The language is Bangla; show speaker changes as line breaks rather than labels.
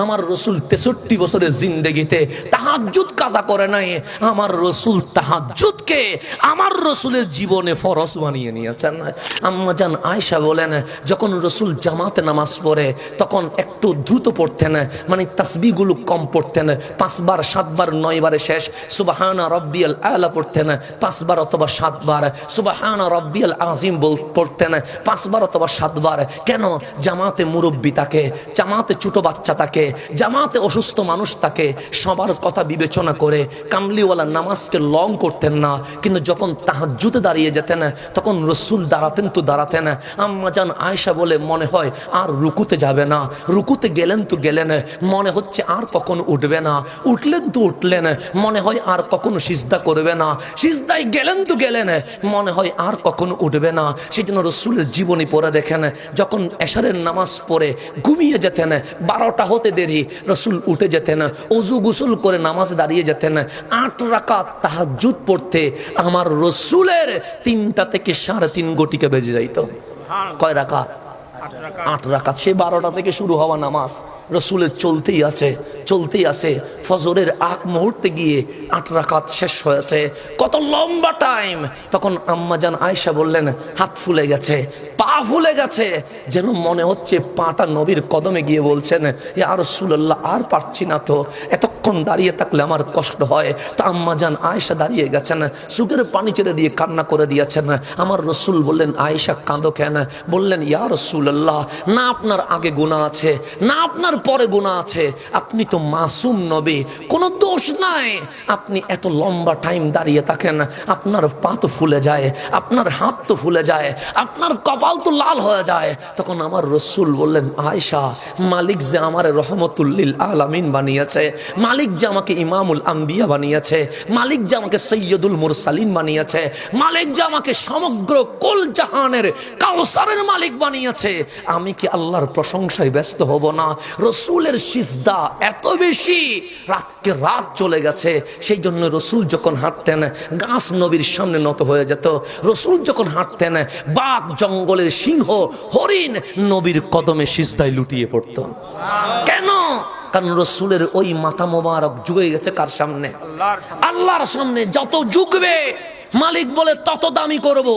আমার রসুল তেষট্টি বছরের জিন্দেগিতে তাহাজুদ কাজা করে নাই। আমার রসুল তাহাজুদকে আমার রসুলের জীবনে ফরস বানিয়ে নিয়েছেন। আম্মা জান আয়সা বলেন, যখন রসুল জামাতে নামাজ পড়ে, তখন একটু দ্রুত পড়তেন মানে তাসবিগুলো কম পড়তেন। পাঁচবার, সাতবার, নয়বারে শেষ। সুবাহানা রব্বিয়াল আলা পড়তেন, পাঁচবার অথবা সাতবার। সুবাহানা রব্বিয়াল আজিম বল পড়তেন, পাঁচবার অথবা সাতবার। কেন? জামাতে মুরব্বী তাকে, জামাতে ছোট বাচ্চা তাকে জামাতে অসুস্থ মানুষ তাকে সবার কথা বিবেচনা করে, কামলিওয়ালা নামাজকে লং করতেন না, কিন্তু যখন তাহাজ্জুদে দাঁড়িয়ে যেতেন, তখন রসুল দাঁড়াতেন তো দাঁড়াতেন। আম্মা জান আয়সা বলে, মনে হয় আর রুকুতে যাবে না। রুকুতে গেলেন তো গেলেন, মনে হচ্ছে আর কখনো উঠবে না। উঠলেন তো উঠলেন, মনে হয় আর কখনো সিজদা করবে না। সিজদায় গেলেন তো গেলেন, মনে হয় আর কখনো উঠবে না। সেই জন্য রসুলের জীবনী পড়ে দেখেন, যখন এশারের নামাজ পড়ে, ঘুমিয়ে যেতেন, বারোটা হতে দেরি রসুল উঠে যেতেন অজু গুসুল করে নামাজে দাঁড়িয়ে যেতেন আট রাকাত তাহাজুদ পড়তে আমার রসুলের তিনটা থেকে সাড়ে তিন গটিকে বেজে যাইত। কয় রাকাত? আট রাকাত। সে বারোটা থেকে শুরু হওয়া নামাজ। রসুলের চলতেই আছে চলতেই আছে। ফজরের আগ মুহূর্তে গিয়ে আট রাকাত শেষ হয়েছে। কত লম্বা টাইম। তখন আম্মাজান আয়সা বললেন, হাত ফুলে গেছে, পা ফুলে গেছে। যেন মনে হচ্ছে পাটা নবীর কদমে গিয়ে বলছেন আর রসুল্লাহ আর পারছি না তো। এতক্ষণ দাঁড়িয়ে থাকলে আমার কষ্ট হয়। তা আম্মাজান আয়সা দাঁড়িয়ে গেছেন সুগের পানি ছেড়ে দিয়ে কান্না করে দিয়েছেন। আমার রসুল বললেন, আয়েশা কাঁদো কেন? বললেন, ইয়া রসুল্লাহ না আপনার আগে গুণা আছে, না আপনার পরে গুণা আছে। আপনি তো মাসুম নবী, কোনো দোষ নাই। আপনি এত লম্বা টাইম দাঁড়িয়ে থাকেন, আপনার পা তো ফুলে যায়, আপনার হাত তো ফুলে যায়, আপনার কপাল তো লাল হয়ে যায়। তখন আমার রসুল বললেন আয়সা মালিক যে আমার রহমতুল্লিল আলামিন বানিয়েছে মালিক যে আমাকে ইমামুল আম্বিয়া বানিয়েছে, মালিক যে আমাকে সৈয়দুল মুরসালিন বানিয়েছে, মালিক যে আমাকে সমগ্র কোল জাহানের কাউসারের মালিক বানিয়েছে, আমি কি আল্লাহর প্রশংসায় ব্যস্ত হব না? রসুলের সিজদা এত বেশি, রাতকে রাত চলে গেছে সেই জন্য রসুল যখন হাঁটতেন, গাছ নবীর সামনে নত হয়ে যেত। রসুল যখন হাঁটতেন, বাঘ, জঙ্গলের সিংহ, হরিণ নবীর কদমে সিজদায় লুটিয়ে পড়ত। কেন কারণ রসুলের ওই মাথা মোবারক যুগে গেছে কার সামনে? আল্লাহর সামনে। যত যুগবে মালিক বলে তত দামি করব।